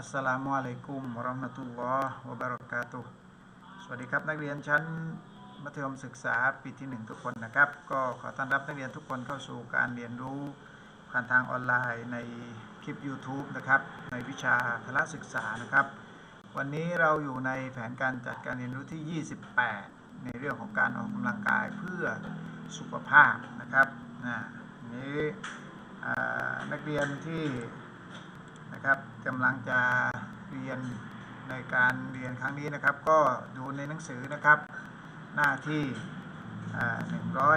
อัสสลามุอะลัยกุมวะราะห์มะตุลลอฮ์วะบะเราะกาตุฮ์สวัสดีครับนักเรียนชั้นมัธยมศึกษาปีที่หนึ่งทุกคนนะครับ ก็ขอต้อนรับนักเรียนทุกคนเข้าสู่การเรียนรู้ผ่านทางออนไลน์ในคลิป YouTube นะครับในวิชาพละศึกษานะครับ วันนี้เราอยู่ในแผนการจัดการเรียนรู้ที่ 28 ในเรื่องของการออกกำลังกายเพื่อสุขภาพนะครับนะนี้อ่นักเรียนที่นะครับ กำลังจะเรียนในการเรียนครั้งนี้นะครับ ก็ดูในหนังสือนะครับ หน้าที่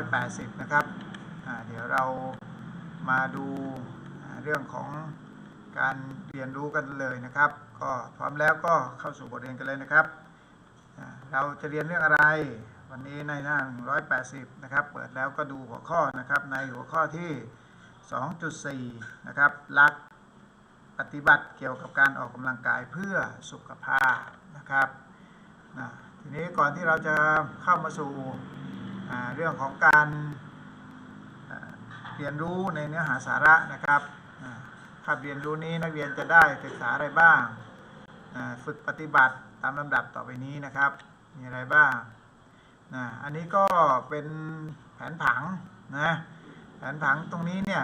180 นะครับ เดี๋ยวเรามาดูเรื่องของการเรียนรู้กันเลยนะครับ ก็พร้อมแล้วก็เข้าสู่บทเรียนกันเลยนะครับ เราจะเรียนเรื่องอะไร วันนี้ในหน้า 180 นะครับ เปิดแล้วก็ดูหัวข้อนะครับ ในหัวข้อที่ 2.4 นะครับลัก ปฏิบัติเกี่ยวกับการออกกำลังกายเพื่อสุขภาพนะครับนะทีนี้ก่อนที่เราจะเข้ามาสู่เรื่องของการเรียนรู้ในเนื้อหาสาระนะครับอ่าคาบเรียนรู้นี้นักเรียนจะได้ศึกษาอะไรบ้าง ฝึกปฏิบัติตามลำดับต่อไปนี้นะครับ มีอะไรบ้างนะอันนี้ก็เป็นแผนผังนะ แผนผังตรงนี้เนี่ย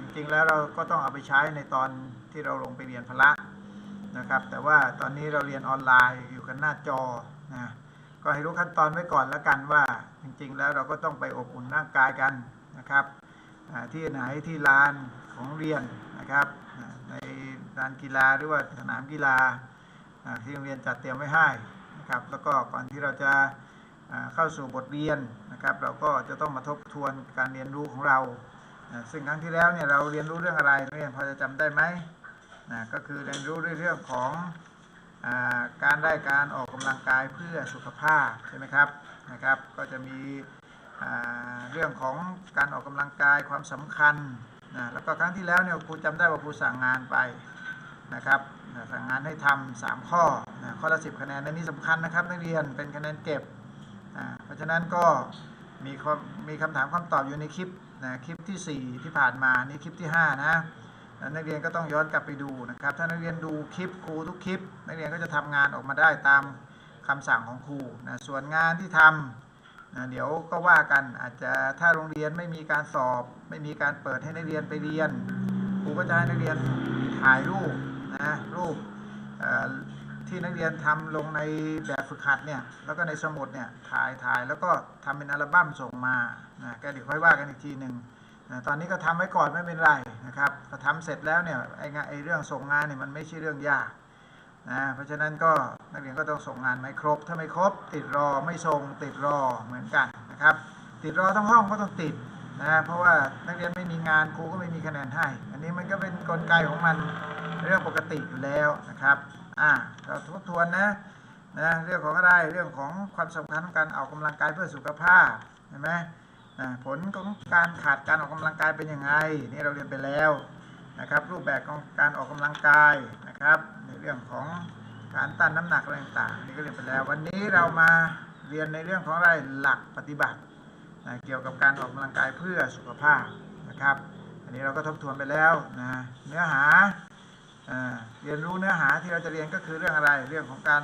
จริงๆแล้วเราก็ต้องเอาไปใช้ในตอนที่เราลงไปเรียนพละนะครับ แต่ว่าตอนนี้เราเรียนออนไลน์อยู่กันหน้าจอนะก็ให้รู้ขั้นตอนไว้ก่อนแล้วกันว่า จริงๆแล้วเราก็ต้องไปอบอุ่นร่างกายกันนะครับที่ไหนที่ลานของเรียนนะครับในลานกีฬาหรือว่าสนามกีฬาที่โรงเรียนจัดเตรียมไว้ให้นะครับแล้วก็ก่อนที่เราจะ เข้าสู่บทเรียนนะครับ เราก็จะต้องมาทบทวนการเรียนรู้ของเรา ซึ่งครั้งที่แล้วเนี่ยเราเรียนรู้เรื่องอะไรนักเรียนพอจะจำได้ไหมนะก็คือเรียนรู้เรื่องของอการได้การออกกำลังกายเพื่อสุขภาพใช่ไหมครับนะครับ ก็จะมีเรื่องของการออกกำลังกายความสำคัญนะแล้วก็ครั้งที่แล้วเนี่ยครูจำได้ว่าครูสั่งงานไปนะครับสั่งงานให้ทำสามข้อนะข้อละสิบคะแนนอันนี้สำคัญนะครับนักเรียนเป็นคะแนนเก็บะฉะนั้นก็มีมีคำถามคำตอบอยู่ในคลิปนะคลิปที่ 4 ที่ผ่านมานี่คลิปที่ 5 นะนักเรียนก็ต้องย้อนกลับไปดูนะครับ ถ้านักเรียนดูคลิปครูทุกคลิป นักเรียนก็จะทำงานออกมาได้ตามคำสั่งของครูนะส่วนงานที่ทำนะเดี๋ยวก็ว่ากันอาจจะถ้าโรงเรียนไม่มีการสอบ ไม่มีการเปิดให้นักเรียนไปเรียน ครูก็จะให้นักเรียนถ่ายรูปนะรูป ที่นักเรียนทำลงในแบบฝึกหัดเนี่ยแล้วก็ในสมุดเนี่ยถ่ายถ่ายแล้วก็ทำเป็นอัลบั้มส่งมานะก็เดี๋ยวค่อยว่ากันอีกทีหนึ่งนะตอนนี้ก็ทำไว้ก่อนไม่เป็นไรนะครับพอทำเสร็จแล้วเนี่ยไอ้งานไอ้เรื่องส่งงานเนี่ยมันไม่ใช่เรื่องยากนะเพราะฉะนั้นก็นักเรียนก็ต้องส่งงานไม่ครบ ถ้าไม่ครบ ติดรอไม่ส่งติดรอเหมือนกันนะครับ ติดรอทั้งห้องก็ต้องติดนะเพราะว่านักเรียนไม่มีงานครูก็ไม่มีคะแนนให้ อันนี้มันก็เป็นกลไกของมันเรื่องปกติอยู่แล้วนะครับ อ่าเราทบทวนนะนะเรื่องของอะไรเรื่องของความสำคัญของการออกกำลังกายเพื่อสุขภาพเห็นไหมผลของการขาดการออกกำลังกายเป็นยังไงนี่เราเรียนไปแล้วนะครับรูปแบบของการออกกำลังกายนะครับในเรื่องของการต้านน้ำหนักอะไรต่างๆนี่ก็เรียนไปแล้ว วันนี้เรามาเรียนในเรื่องของอะไรหลักปฏิบัตินะเกี่ยวกับการออกกำลังกายเพื่อสุขภาพนะครับ อันนี้เราก็ทบทวนไปแล้วนะเนื้อหา เรียนรู้เนื้อหาที่เราจะเรียนก็คือเรื่องอะไรเรื่องของการ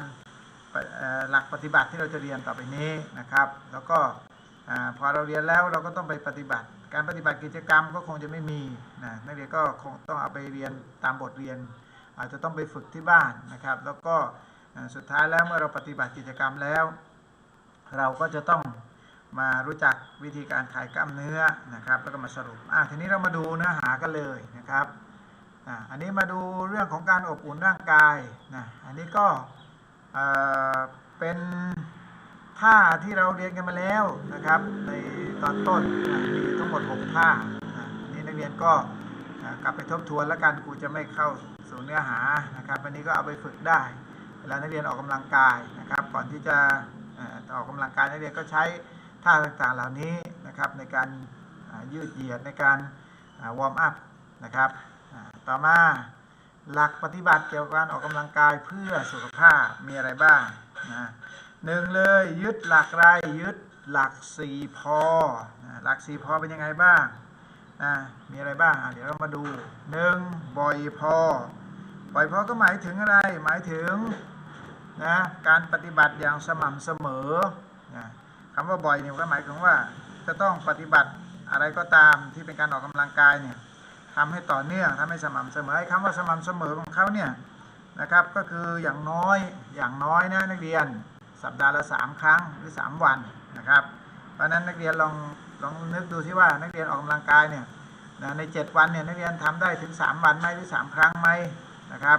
หลักปฏิบัติที่เราจะเรียนต่อไปนี้นะครับ แล้วก็พอเราเรียนแล้วเราก็ต้องไปปฏิบัติ การปฏิบัติกิจกรรมก็คงจะไม่มีนะนักเรียนก็คงต้องเอาไปเรียนตามบทเรียน อาจจะต้องไปฝึกที่บ้านนะครับ แล้วก็สุดท้ายแล้วเมื่อเราปฏิบัติกิจกรรมแล้ว เราก็จะต้องมารู้จักวิธีการคลายกล้ามเนื้อนะครับ แล้วก็มาสรุปอะทีนี้เรามาดูเนื้อหากันเลยนะครับ อันนี้มาดูเรื่องของการอบอุ่นร่างกายนะอันนี้ก็เป็นท่าที่เราเรียนกันมาแล้วนะครับ ในตอนต้นมีทั้งหมด 6 ท่านะอันนี้นักเรียนก็กลับไปทบทวนแล้วกันครูจะไม่เข้าสู่เนื้อหานะครับวันนี้ก็เอาไปฝึกได้ เวลานักเรียนออกกำลังกายนะครับ ก่อนที่จะออออกกำลังกายนักเรียนก็ใช้ท่าต่างๆเหล่านี้นะครับในการยืดเหยียดในการวอร์มอัพนะครับ ต่อมาหลักปฏิบัติเกี่ยวกับการออกกำลังกายเพื่อสุขภาพมีอะไรบ้างนะหนึ่งเลยยึดหลักไรยึดหลักสี่พอนะหลักสี่พอเป็นยังไงบ้างนะมีอะไรบ้างเดี๋ยวเรามาดูหนึ่งบ่อยพอบ่อยพอก็หมายถึงอะไรหมายถึงนะการปฏิบัติอย่างสม่ำเสมอนะคำว่าบ่อยเนี่ยก็หมายถึงว่าจะต้องปฏิบัติอะไรก็ตามที่เป็นการออกกำลังกายเนี่ย ทำให้ต่อเนื่องทำให้สม่ำเสมอไอ้คำว่าสม่ำเสมอของเขาเนี่ยนะครับก็คืออย่างน้อยอย่างน้อยนะนักเรียนสัปดาห์ละสามครั้งหรือสามวันนะครับ เพราะฉะนั้นนักเรียนลองลองนึกดูที่ว่านักเรียนออกกำลังกายเนี่ยนะใน 7 วันเนี่ยนักเรียนทำได้ถึง 3 วันไหมหรือ 3 ครั้งไหมนะครับ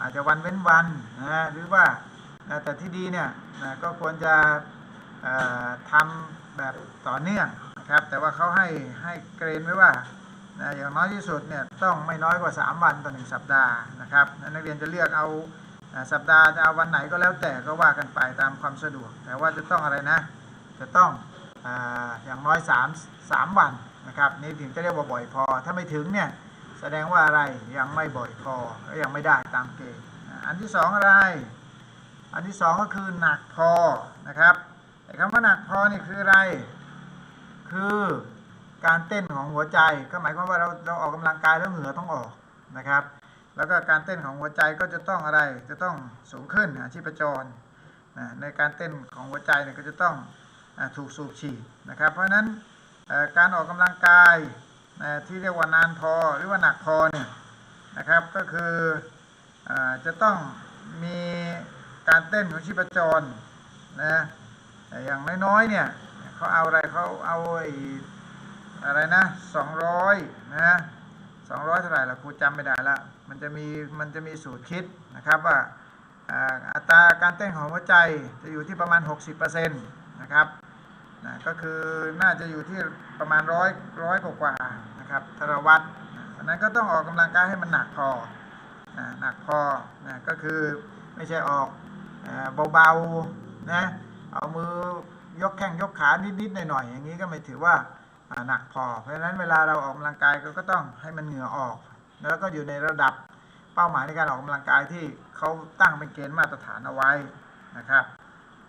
อาจจะวันเว้นวันนะหรือว่านะแต่ที่ดีเนี่ยนะก็ควรจะเอ่อทำแบบต่อเนื่องนะครับ แต่ว่าเขาให้ให้เกรนไว้ว่า นะอย่างน้อยที่สุดเนี่ยต้องไม่น้อยกว่า 3 วันต่อหนึ่งสัปดาห์นะครับนักเรียนจะเลือกเอาสัปดาห์จะเอาวันไหนก็แล้วแต่ก็ว่ากันไปตามความสะดวก แต่ว่าจะต้องอะไรนะ จะต้องออย่างน้อย 3 3 วันนะครับนี่ถึงจะเรียกว่าบ่อยพอ ถ้าไม่ถึงเนี่ยแสดงว่าอะไรยังไม่บ่อยพอก็ยังไม่ได้ตามเกณฑ์อันที่สองอะไร อันที่สองก็คือหนักพอนะครับไอ้คำว่าหนักพอนี่คืออะไร คือ การเต้นของหัวใจก็หมายความว่าเราเราออกกำลังกายแล้วเหงื่อต้องออกนะครับ แล้วก็การเต้นของหัวใจก็จะต้องอะไรจะต้องสูงขึ้นอะชีพจรในการเต้นของหัวใจเนี่ยก็จะต้องถูกสูบฉีดนะครับ เพราะฉะนั้นการออกกำลังกายที่เรียกว่านานพอหรือว่าหนักพอเนี่ยนะครับก็คืออจะต้องมีการเต้นของชีพจรนะอย่างน้อยๆเนี่ยเขาเอาอะไรเขาเอาไอ้ อะไรนะ200นะ200เท่าไหร่ละครูจำไม่ได้ละมันจะมีมันจะมีสูตรคิดนะครับว่าอัตราการเต้นของหัวใจจะอยู่ที่ประมาณ 60%นะครับนะก็คือน่าจะอยู่ที่ประมาณร้อยร้อยกว่านะครับทรวัตนะเพราะฉะนั้นก็ต้องออกกำลังกายให้มันหนักพอนะหนักพอนะก็คือไม่ใช่ออกเบาๆนะเอามือยกแข้งยกขานิดๆหน่อยๆอย่างนี้ก็ไม่ถือว่า หนักพอ เพราะฉะนั้นเวลาเราออกกำลังกายก็ก็ต้องให้มันเหงื่อออก แล้วก็อยู่ในระดับเป้าหมายในการออกกำลังกายที่เขาตั้งเป็นเกณฑ์มาตรฐานเอาไว้นะครับ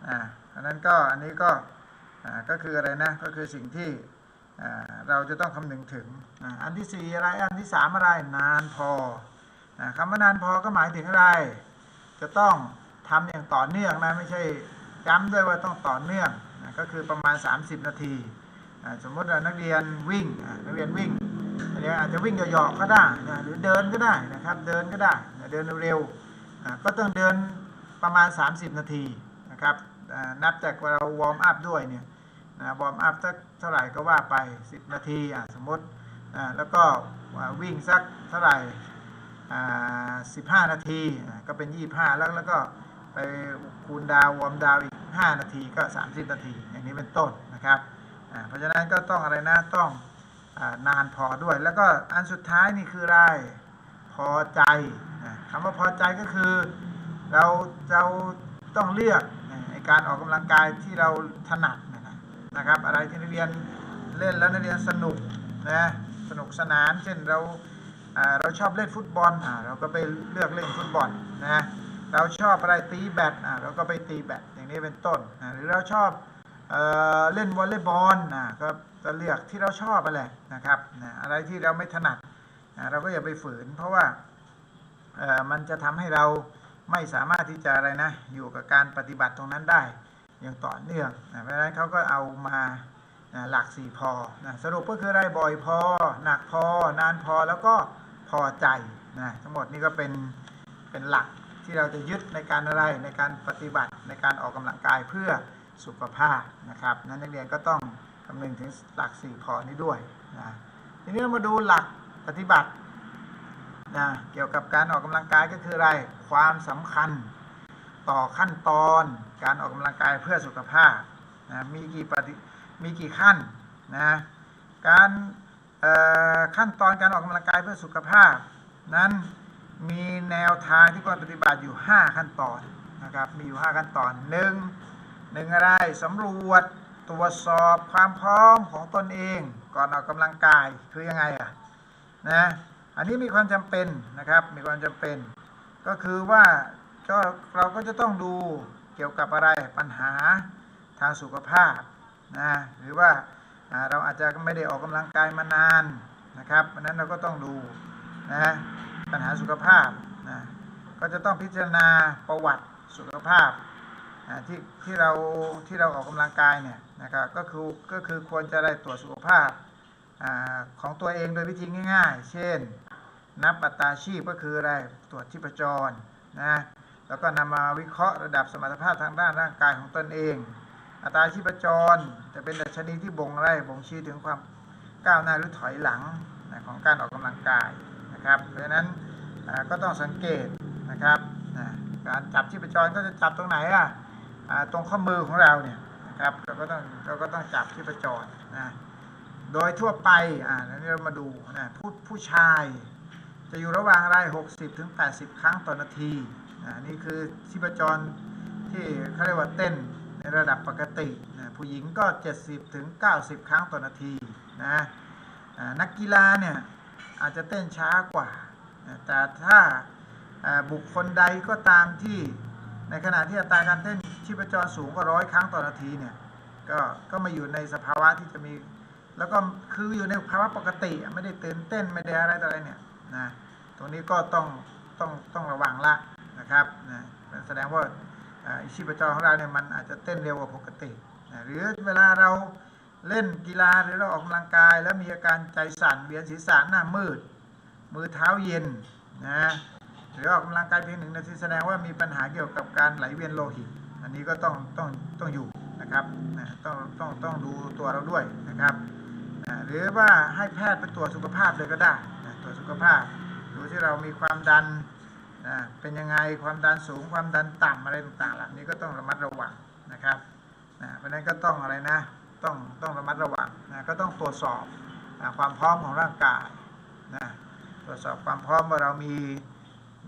อ่าเพราะฉะนั้นก็อันนี้ก็อ่าก็คืออะไรนะก็คือสิ่งที่อ่าเราจะต้องคำนึงถึงอ่าอันที่สี่อะไรอันที่สามอะไรนานพออ่าคำว่านานพอก็หมายถึงอะไร จะต้องทำอย่างต่อเนื่องนะไม่ใช่ย้ำด้วยว่าต้องต่อเนื่องนะก็คือประมาณ 30 นาที สมมติว่านักเรียนวิ่งนักเรียนวิ่งนักเรียนอาจจะวิ่งหยาะๆก็ได้นะหรือเดินก็ได้นะครับเดินก็ได้เดินเร็วๆก็ต้องเดินประมาณ 30 นาทีนะครับนับจากเราวอร์มอัพด้วยเนี่ยนะวอร์มอัพสักเท่าไหร่ก็ว่าไป 10 นาทีสมมติแล้วก็วิ่งสักเท่าไหร่15 นาทีก็เป็น 25 แล้วแล้วก็ไปคูณดาววอร์มดาวอีก 5 นาทีก็ 30 นาที อย่างนี้เป็นต้นนะครับ เพราะฉะนั้นก็ต้องอะไรนะต้องอนานพอด้วย แล้วก็อันสุดท้ายนี่คืออะไรพอใจคำว่าพอใจก็คือเราเราต้องเลือกในการออกกำลังกายที่เราถนัดนะครับ อะไรที่นักเรียนเล่นแล้วนักเรียนสนุกนะสนุกสนานเช่นเราเราชอบเล่นฟุตบอลอเราก็ไปเลือกเล่นฟุตบอลนะเราชอบอะไรตีแบดเราก็ไปตีแบดอย่างนี้เป็นต้นหรือเราชอบ เเล่นวอลเลย์บอลอ่าก็ก็เลือกที่เราชอบไปแหละนะครับนะอะไรที่เราไม่ถนัดเราก็อย่าไปฝืน เพราะว่ามันจะทำให้เราไม่สามารถที่จะอะไรนะอยู่กับการปฏิบัติตรงนั้นได้อย่างต่อเนื่องนะเพราะฉะนั้นเขาก็เอามานะหลักสี่พอนะสรุปก็คืออะไรบ่อยพอ หนักพอ นานพอแล้วก็พอใจนะทั้งหมดนี้ก็เป็นเป็นหลักที่เราจะยึดในการอะไรในการปฏิบัติในการออกกำลังกายเพื่อ สุขภาพนะครับนั้นนักเรียนก็ต้องคำนึงถึงหลักสี่พอนี้ด้วยนะทีนี้เรามาดูหลักปฏิบัตินะเกี่ยวกับการออกกำลังกายก็คืออะไรความสำคัญต่อขั้นตอนการออกกำลังกายเพื่อสุขภาพนะมีกี่ปฏิมีกี่ขั้นนะการขั้นตอนการออกกำลังกายเพื่อสุขภาพ นั้นมีแนวทางที่ควรปฏิบัติอยู่ 5 ขั้นตอนนะครับมีอยู่ 5 ขั้นตอนหนึ่ง หนึ่งอะไรสำรวจตรวจสอบความพร้อมของตนเองก่อนออกกำลังกายคือยังไงอะนะอันนี้มีความจำเป็นนะครับมีความจำเป็น ก็คือว่าก็เราก็จะต้องดูเกี่ยวกับอะไรปัญหาทางสุขภาพนะหรือว่าเราอาจจะไม่ได้ออกกำลังกายมานานนะครับเพราะนั้นเราก็ต้องดูนะปัญหาสุขภาพนะก็จะต้องพิจารณาประวัติสุขภาพ ที่ที่เราที่เราออกกำลังกายเนี่ยนะครับก็คือก็คือควรจะได้ตรวจสุขภาพอของตัวเองโดยวิธีง่าย ๆ เช่น นับอัตราชีพก็คืออะไรตรวจชีพจรนะแล้วก็นำมาวิเคราะห์ระดับสมรรถภาพทางด้านร่างกายของตนเอง อัตราชีพจรจะเป็นดัชนีที่บ่งอะไรบ่งชี้ถึงความก้าวหน้าหรือถอยหลังของการออกกำลังกายนะครับ เพราะฉะนั้นก็ต้องสังเกตนะครับการจับชีพจรก็จะจับตรงไหนอะอ่า ตรงข้อมือของเราเนี่ยนะครับเราก็ต้องเราก็ต้องจับชีพจรนะโดยทั่วไปอ่าแล้วนี่เรามาดูนะผู้ผู้ชายจะอยู่ระหว่างราย 60 ถึง 80 ครั้งต่อนาทีอ่านี่คือชีพจรที่เขาเรียกว่าเต้นในระดับปกตินะผู้หญิงก็ 70 ถึง 90 ครั้งต่อนาทีนะนักกีฬาเนี่ยอาจจะเต้นช้ากว่า แต่ถ้าบุคคลใดก็ตามที่ ในขณะที่อัตราการเต้นชีพจรสูงกว่าร้อยครั้งต่อนาทีเนี่ยก็ก็มาอยู่ในสภาวะที่จะมี แล้วก็คืออยู่ในภาวะปกติไม่ได้ตื่นเต้นไม่ได้อะไรต่ออะไรเนี่ยนะตรงนี้ก็ต้องต้องต้องระวังละนะครับนะแสดงว่าอ่าชีพจรของเราเนี่ยมันอาจจะเต้นเร็วกว่าปกตินะหรือเวลาเราเล่นกีฬาหรือเราออกกำลังกาย แล้วมีอาการใจสั่นเวียนศีรษะหน้ามืด มือเท้าเย็นนะ หรือออกกำลังกายเพียงหนึ่งนาทีแสดงว่ามีปัญหาเกี่ยวกับการไหลเวียนโลหิต อันนี้ก็ต้องต้องต้องอยู่นะครับนะต้องต้องต้องดูตัวเราด้วยนะครับอ่าหรือว่าให้แพทย์ไปตรวจสุขภาพเลยก็ได้นะตรวจสุขภาพดูที่เรามีความดันนะเป็นยังไงความดันสูงความดันต่ำอะไรต่างๆเหล่านี้ก็ต้องระมัดระวังนะครับนะเพราะฉะนั้นก็ต้องอะไรนะต้องต้องระมัดระวังนะก็ต้องตรวจสอบนะความพร้อมของร่างกายนะตรวจสอบความพร้อมว่าเรามี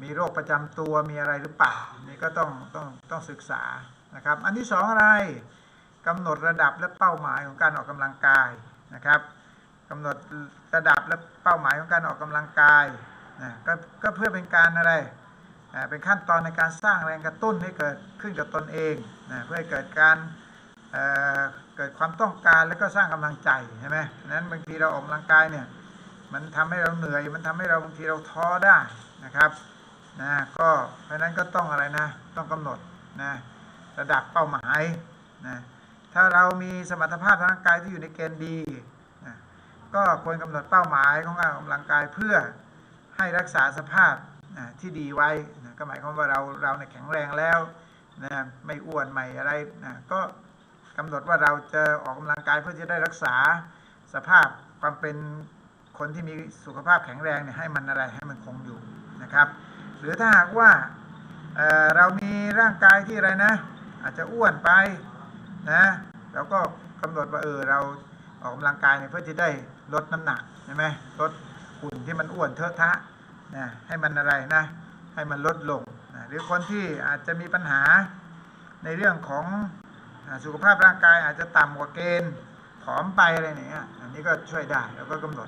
มีโรคประจำตัวมีอะไรหรือเปล่านี่ก็ต้องต้องต้องศึกษานะครับ อันที่สองอะไรกำหนดระดับและเป้าหมายของการออกกำลังกายนะครับกำหนดระดับและเป้าหมายของการออกกำลังกายนะก็ก็เพื่อเป็นการอะไรอ่าเป็นขั้นตอนในการสร้างแรงกระตุ้นให้เกิดขึ้นกับตนเองนะเพื่อให้เกิดการเเกิดความต้องการแล้วก็สร้างกำลังใจใช่ไหมนั้นบางทีเราออกกำลังกายเนี่ยมันทำให้เราเหนื่อย มันทำให้เราบางทีเราท้อได้นะครับ นะก็เพราะนั้นก็ต้องอะไรนะ ต้องกำหนดนะระดับเป้าหมายนะถ้าเรามีสมรรถภาพทางร่างกายที่อยู่ในเกณฑ์ดีนะก็ควรกำหนดเป้าหมายของการออกกำลังกายเพื่อให้รักษาสภาพนะที่ดีไว้นะก็หมายความว่าเราเราในยแข็งแรงแล้วนะไม่อ้วนไม่อะไรนะก็กำหนดว่าเราจะออกกำลังกายเพื่อจะได้รักษาสภาพความเป็นคนที่มีสุขภาพแข็งแรงเนี่ยให้มันอะไรให้มันคงอยู่นะครับ รือถ้าหากว่าเเรามีร่างกายที่อะไรนะ อาจจะอ้วนไปนะเราก็กำหนดว่าเออเราออกกำลังกายเนี่ยเพื่อจะได้ลดน้ำหนักใช่ไหมลดหุ่นที่มันอ้วนเทอะทะนะให้มันอะไรนะให้มันลดลงนะหรือคนที่อาจจะมีปัญหาในเรื่องของสุขภาพร่างกายอาจจะต่ำกว่าเกณฑ์ผอมไปอะไรอย่างเงี้ยอันนี้ก็ช่วยได้แล้วก็กำหนด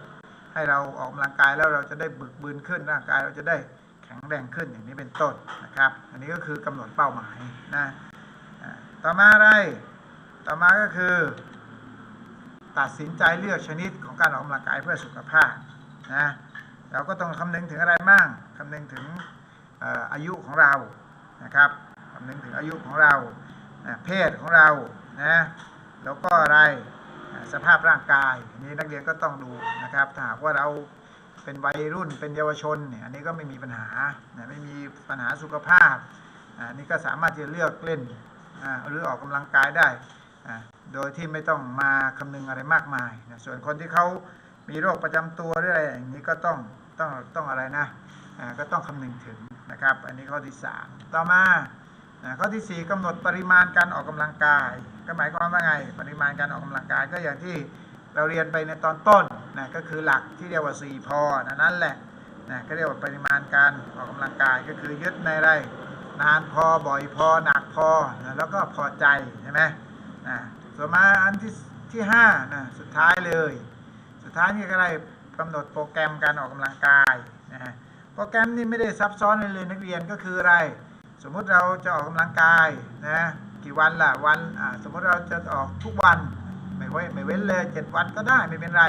ให้เราออกกำลังกายแล้วเราจะได้บึกบืนขึ้นร่างกายเราจะได้ แข็งแรงขึ้นอย่างนี้เป็นต้นนะครับ อันนี้ก็คือกำหนดเป้าหมายนะต่อมาอะไร ต่อมาก็คือ ตัดสินใจเลือกชนิดของการออกกำลังกายเพื่อสุขภาพนะเราก็ต้องคำนึงถึงอะไรบ้างคำนึงถึงอายุของเรานะครับคำนึงถึงอายุของเรานะเพศของเรานะแล้วก็อะไรสภาพร่างกายนนี้นักเรียนก็ต้องดูนะครับถ้าหากว่าเรา เป็นวัยรุ่นเป็นเยาวชนเนี่ยอันนี้ก็ไม่มีปัญหาไม่มีปัญหาสุขภาพอันนี้ก็สามารถที่จะเลือกเล่นหรือออกกำลังกายได้ โดยที่ไม่ต้องมาคำนึงอะไรมากมายนะส่วนคนที่เขามีโรคประจำตัวหรืออะไรอย่างนี้ก็ต้องต้องต้องอะไรนะก็ต้องคำนึงถึงนะครับ อันนี้ข้อที่สามต่อมาอ่าข้อที่สี่กำหนดปริมาณการออกกำลังกาย ก็หมายความว่าไง ปริมาณการออกกำลังกายก็อย่างที่เราเรียนไปในตอนต้น นะก็คือหลักที่เรียกว่า4พอนะนั่นแหละนะก็เรียกว่าปริมาณการออกกำลังกายก็คือยึดในไรนานพอบ่อยพอหนักพอนะแล้วก็พอใจใช่ไหมนะส่วนมาอันที่ที่ห้านะสุดท้ายเลย สุดท้ายนี่ก็ได้กำหนดโปรแกรมการออกกำลังกายนะฮะโปรแกรมนี่ไม่ได้ซับซ้อนเลยนักเรียนก็คืออะไร สมมุติเราจะออกกำลังกายนะกี่วันล่ะวันสมมุติเราจะออกทุกวันไม่ไว้ไม่เว้นเลยเจ็ดวันก็ได้ไม่เป็นไร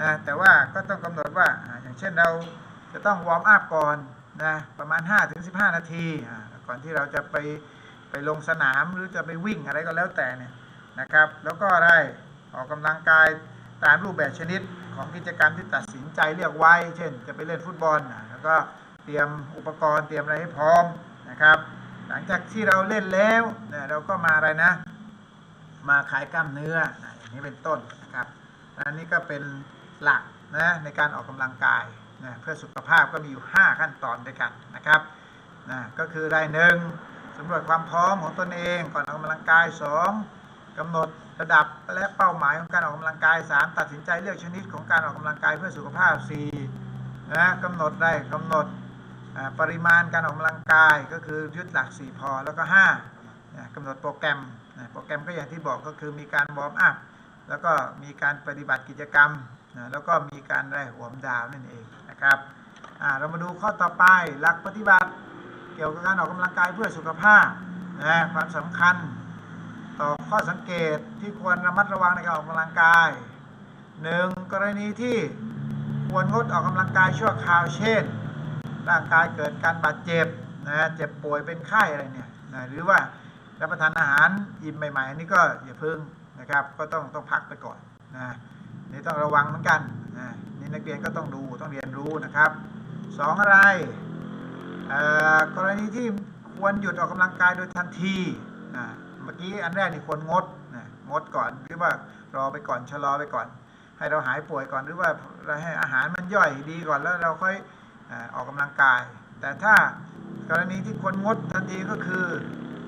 นะแต่ว่าก็ต้องกำหนดว่าอย่างเช่นเราจะต้องวอร์มอัพก่อนนะประมาณ 5-15 นาทีก่อนที่เราจะไปไปลงสนามหรือจะไปวิ่งอะไรก็แล้วแต่เนี่ยนะครับแล้วก็อะไรออกกำลังกายตามรูปแบบชนิดของกิจกรรมที่ตัดสินใจเลือกไว้ เช่น จะไปเล่นฟุตบอลแล้วก็เตรียมอุปกรณ์เตรียมอะไรให้พร้อมนะครับ หลังจากที่เราเล่นแล้วเนี่ยเราก็มาอะไรนะ มาขายกล้ามเนื้อนะอย่างนี้เป็นต้นนะครับอันนี้ก็เป็น หลักนะในการออกกำลังกายนะเพื่อสุขภาพก็มีอยู่ 5 ขั้นตอนด้วยกันนะครับนะก็คือได้หนึ่งสำรวจความพร้อมของตนเองก่อนออกกำลังกาย 2กำหนดระดับและเป้าหมายของการออกกำลังกาย 3 ตัดสินใจเลือกชนิดของการออกกำลังกายเพื่อสุขภาพ4นะกำหนดได้กำหนดปริมาณการออกกำลังกายก็คือยึดหลัก 4 พอ แล้วก็5นะกำหนดโปรแกรมนะโปรแกรมก็อย่างที่บอกก็คือมีการวอร์มอัพแล้วก็มีการปฏิบัติกิจกรรม นะแล้วก็มีการได้หัวมดาวนั่นเองนะครับเรามาดูข้อต่อไปหลักปฏิบัติ เกี่ยวกับการออกกำลังกายเพื่อสุขภาพนะความสำคัญต่อข้อสังเกตที่ควรระมัดระวังในการออกกำลังกายหนึ่งกรณีที่ควรงดออกกำลังกายชั่วคราวเช่น ร่างกายเกิดการบาดเจ็บนะเจ็บป่วยเป็นไข้อะไรเนี่ยนะหรือว่ารับประทานอาหารอิ่มใหม่ๆอันนี้ก็อย่าเพิ่งนะครับก็ต้องต้องพักไปก่อนนะ นี่ต้องระวังเหมือนกันนี่นักเรียนก็ต้องดูต้องเรียนรู้นะครับสองอะไรกรณีที่ควรหยุดออกกำลังกายโดยทันทีนะเมื่อกี้อันแรกนี่ควรงดนะงดก่อนหรือว่ารอไปก่อนชะลอไปก่อน ให้เราหายป่วยก่อนหรือว่าเราให้อาหารมันย่อยดีก่อนแล้วเราค่อยอออกกำลังกาย แต่ถ้ากรณีที่คนงดทันทีก็คือ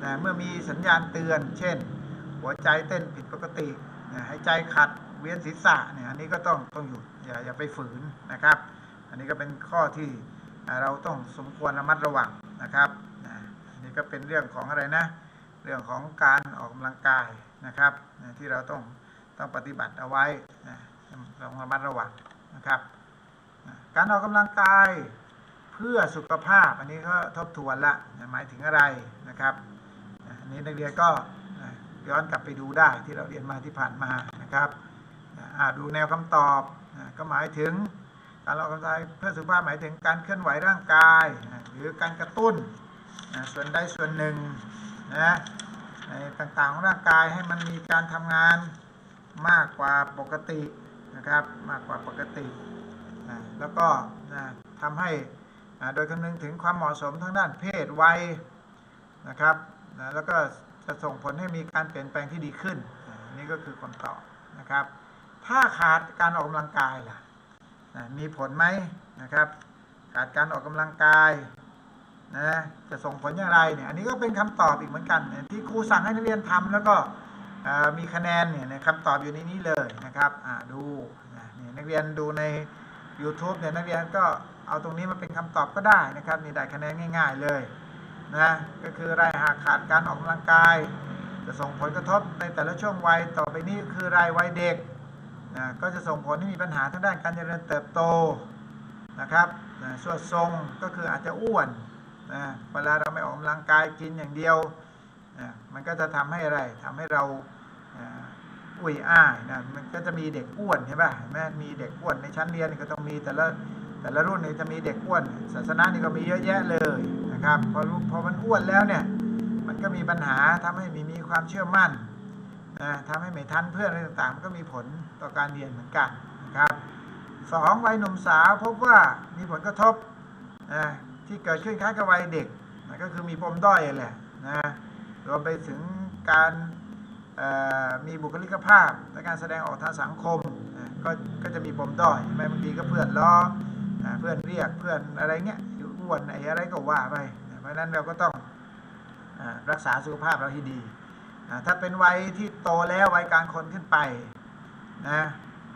นะเมื่อมีสัญญาณเตือน เช่น หัวใจเต้นผิดปกตินะหายใจขัด เวียนศีรษะเนี่ยอันนี้ก็ต้องต้องหยุดอย่าอย่าไปฝืนนะครับ อันนี้ก็เป็นข้อที่เราต้องสมควรระมัดระวังนะครับนะอันนี้ก็เป็นเรื่องของอะไรนะเรื่องของการออกกำลังกายนะครับนะที่เราต้องต้องปฏิบัติเอาไว้นะต้องระมัดระวังนะครับการออกกำลังกายเพื่อสุขภาพอันนี้ก็ทบทวนละหมายถึงอะไรนะครับอันนี้นักเรียนก็ย้อนกลับไปดูได้ที่เราเรียนมาที่ผ่านมานะครับ ดูแนวคำตอบก็หมายถึงการออกกำลังกายเพื่อสุขภาพหมายถึงการเคลื่อนไหวร่างกาย หรือการกระตุ้นส่วนใดส่วนหนึ่งนะในต่างๆของร่างกายให้มันมีการทำงานมากกว่าปกตินะครับมากกว่าปกติแล้วก็นะทำให้โดยคำนึงถึงความเหมาะสมทั้งด้านเพศวัยนะครับแล้วก็จะส่งผลให้มีการเปลี่ยนแปลงที่ดีขึ้นนะนี่ก็คือคำตอบนะครับ ถ้าขาดการออกกำลังกายล่ะนะมีผลไหมนะครับ ขาดการออกกำลังกายนะจะส่งผลอย่างไรเนี่ยอันนี้ก็เป็นคำตอบอีกเหมือนกัน ที่ครูสั่งให้นักเรียนทำแล้วก็มีคะแนนเนี่ยนะคำตอบอยู่ในนี้เลยนะครับดูนี่นักเรียนดูใน YouTube เนี่ยนักเรียนก็เอาตรงนี้มาเป็นคำตอบก็ได้นะครับนี่ได้คะแนนง่าย ๆเลยนะก็คือรายหากขาดการออกกำลังกาย จะส่งผลกระทบในแต่ละช่วงวัยต่อไปนี้คือรายวัยเด็ก นะก็จะส่งผลให้มีปัญหาทางด้านการเจริญเติบโตนะครับนะส่วนทรงก็คืออาจจะอ้วนนะเวลาเราไม่ออกกำลังกายกินอย่างเดียวนะมันก็จะทำให้อะไรทำให้เราอุ้ยอ้ายนะมันก็จะมีเด็กอ้วนใช่ป่ะเห็นไหมมีเด็กอ้วนในชั้นเรียนก็ต้องมีแต่ละแต่ละรุ่นนี่จะมีเด็กอ้วน ศาสนานี่ก็มีเยอะแยะเลยนะครับพอพอมันอ้วนแล้วเนี่ยมันก็มีปัญหาทำให้มีมีความเชื่อมั่นนะทำให้ไม่ทันเพื่อนอะไรต่างๆมันก็มีผล ต่อการเรียนเหมือนกันนะครับสองวัยหนุ่มสาวพบว่ามีผลกระทบนะที่เกิดขึ้นคล้ายกับวัยเด็กนะก็คือมีปมด้อยแหละนะรวมไปถึงการมีบุคลิกภาพและการแสดงออกทางสังคมอ่าก็ก็จะมีปมด้อยใช่ไหมบางทีก็เพื่อนล้ออ่าเพื่อนเรียกเพื่อนอะไรเงี้ยอยู่อ้วนไอ้อะไรก็ว่าไปเพราะนั้นเราก็ต้องรักษาสุขภาพเราให้ดีอ่าถ้าเป็นวัยที่โตแล้ววัยกลางคนขึ้นไป นะ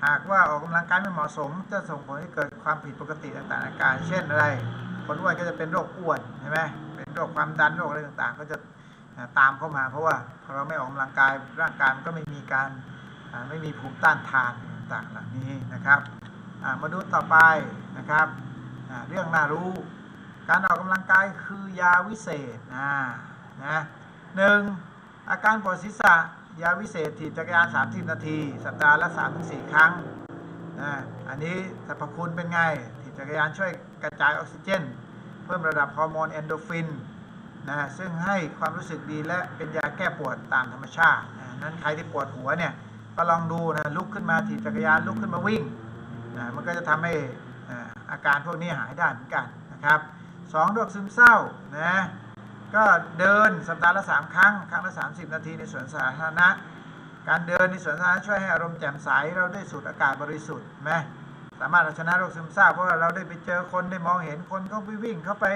หากว่าออกกำลังกายไม่เหมาะสม จะส่งผลให้เกิดความผิดปกติต่างๆในกายเช่นอะไร คนอ้วนก็จะเป็นโรคอ้วนใช่ไหมเป็นโรคความดันโรคอะไรต่างๆ ก็จะตามเข้ามาเพราะว่าพอเราไม่ออกกำลังกายร่างกายมันก็ไม่มีการไม่มีภูมิต้านทานต่างๆเหล่านี้นะครับมาดูต่อไปนะครับเรื่องน่ารู้ การออกกำลังกายคือยาวิเศษอ่านะหนึ่งอาการปวดศีรษะ ยาวิเศษถีบจักรยาน 30 นาที สัปดาห์ละ3-4 ครั้งนะอันนี้สรรพคุณเป็นไงถีบจักรยานช่วยกระจายออกซิเจน เพิ่มระดับฮอร์โมนเอนโดฟินนะซึ่งให้ความรู้สึกดีและเป็นยาแก้ปวดตามธรรมชาตินะนั้นใครที่ปวดหัวเนี่ยก็ลองดูนะลุกขึ้นมาถีบจักรยานลุกขึ้นมาวิ่งนะมันก็จะทำให้อาอาการพวกนี้หายได้เหมือนกันนะครับสองโรคซึมเศร้านะ ก็เดินสัปดาห์ละ3ครั้ง ครั้งละ 30 นาทีในสวนสาธารณะ การเดินในสวนสาธารณะช่วยให้อารมณ์แจ่มใสเราได้สูดอากาศบริสุทธิ์ไหมสามารถเอาชนะโรคซึมเศร้าเพราะว่าเราได้ไปเจอคนได้มองเห็นคนเขาไปวิ่งเข้าไป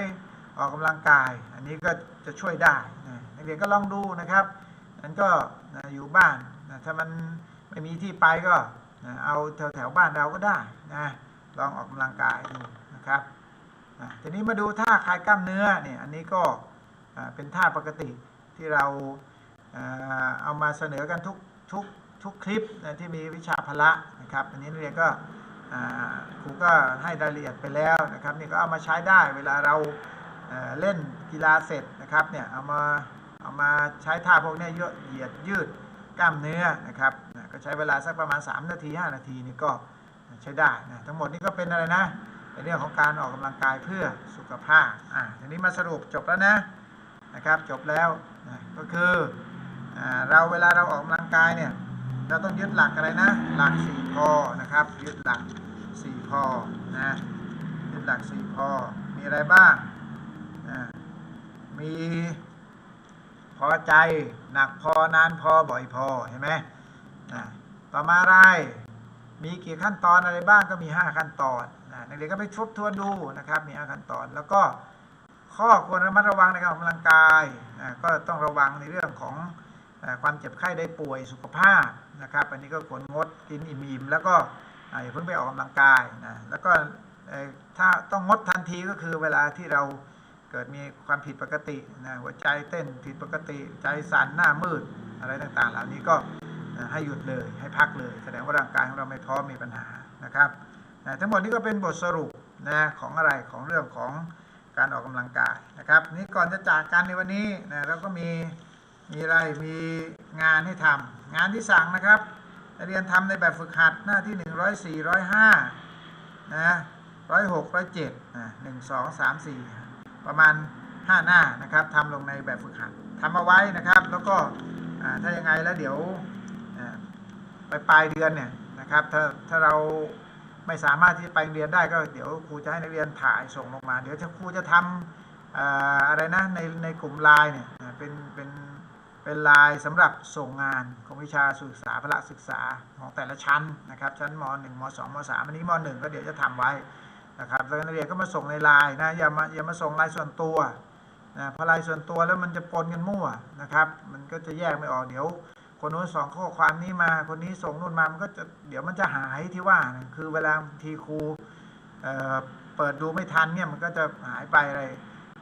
ออกกำลังกาย อันนี้ก็จะช่วยได้นะนักเรียนก็ลองดูนะครับนั้นก็นะอยู่บ้านนะถ้ามันไม่มีที่ไปก็นะเอาแถวแถวบ้านเราก็ได้นะลองออกกำลังกายดูนะครับนะทีนี้มาดูท่าคลายกล้ามเนื้อเนี่ยอันนี้ก็ เป็นท่าปกติที่เราเอามาเสนอกันทุกทุกทุกคลิปนะที่มีวิชาพละนะครับ อันนี้นักเรียนก็ครูก็ให้รายละเอียดไปแล้วนะครับนี่ก็เอามาใช้ได้เวลาเราเล่นกีฬาเสร็จนะครับเนี่ยเอามาเอามาใช้ท่าพวกนี้เยอะเหยียดยืดกล้ามเนื้อนะครับก็ใช้เวลาสักประมาณ 3 นาที 5 นาทีนี่ก็ใช้ได้นะทั้งหมดนี่ก็เป็นอะไรนะในเรื่องของการออกกำลังกายเพื่อสุขภาพอ่าทีนี้มาสรุปจบแล้วนะ นะครับจบแล้วนะก็คืออเราเวลาเราออกกำลังกายเนี่ยเราต้องยึดหลักอะไรนะหลักสี่พอนะครับยึดหลักสี่พอนะยึดหลักสี่พอมีอะไรบ้างนะมีพอใจหนักพอนานพอบ่อยพอเห็นไหมนะต่อมาอะไรมีกี่ขั้นตอนอะไรบ้างก็มี 5 ขั้นตอนนะนักเรียนก็ไปทบทวนดูนะครับมี 5 ขั้นตอนแล้วก็ ข้อควรระมัดระวังในการออกกำลังกายก็ต้องระวังในเรื่องของความเจ็บไข้ได้ป่วยสุขภาพนะครับอันนี้ก็ควรงดกินอิ่มๆแล้วก็อย่าเพิ่งไปออกกำลังกายนะแล้วก็ถ้าต้องงดทันทีก็คือเวลาที่เราเกิดมีความผิดปกตินะหัวใจเต้นผิดปกติใจสั่นหน้ามืดอะไรต่างๆ เหล่านี้ก็ให้หยุดเลยให้พักเลย แสดงว่าร่างกายของเราไม่พร้อมมีปัญหานะครับนะทั้งหมดนี้ก็เป็นบทสรุปนะของอะไรของเรื่องของ การออกกำลังกายนะครับนี่ก่อนจะจากกันในวันนี้นะเราก็มีมีอะไรมีงานให้ทำงานที่สั่งนะครับเรียนทำในแบบฝึกหัดหน้าที่ 104 105นะ106 107นะ1 2 3 4ประมาณ 5 หน้านะครับทำลงในแบบฝึกหัดทำเอาไว้นะครับ แล้วก็ถ้ายังไงแล้วเดี๋ยวอ่าไปปลายเดือนเนี่ยนะครับถ้าถ้าเรา ไม่สามารถที่จะไปเรียนได้ก็เดี๋ยวครูจะให้นักเรียนถ่ายส่งลงมา เดี๋ยวจะครูจะทำอะไรนะในในกลุ่มไลน์เนี่ยเป็นเป็นเป็นไลน์สำหรับส่งงานของวิชาศึกษาพละศึกษาของแต่ละชั้นนะครับ ชั้นม .1 ม .2 ม .3 อันนี้ม .1 ก็เดี๋ยวจะทำไว้นะครับแล้วนักเรียนก็มาส่งในไลน์นะอย่ามาอย่ามาส่งไลน์ส่วนตัวนะพราะไลน์ส่วนตัวแล้วมันจะปนกันมั่วนะครับ มันก็จะแยกไม่ออกเดี๋ยว คนนู้นสองข้อความนี้มา คนนี้ส่งนู่นมา มันก็จะเดี๋ยวมันจะหายที่ว่านะคือเวลาทีครูเเปิดดูไม่ทันเนี่ยมันก็จะหายไปอะไร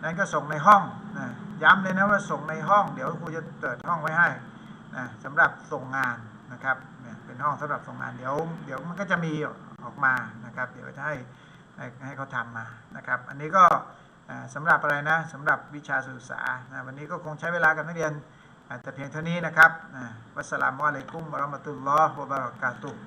นั้นก็ส่งในห้องนะย้ำเลยนะว่าส่งในห้อง เดี๋ยวครูจะเปิดห้องไว้ให้นะสำหรับส่งงานนะครับเนี่ยเป็นห้องสำหรับส่งงานเดี๋ยวเดี๋ยวมันก็จะมีออกมานะครับ เดี๋ยวจะให้ให้เขาทำมานะครับ อันนี้ก็อ่าสำหรับอะไรนะสำหรับวิชาศึกษานะวันนี้ก็คงใช้เวลากับนักเรียน แต่เพียงเท่านี้นะครับอ่าวัสสลามุอะลัยกุมวะเราะมะตุลลอฮ์วะบะเราะกาตุฮ์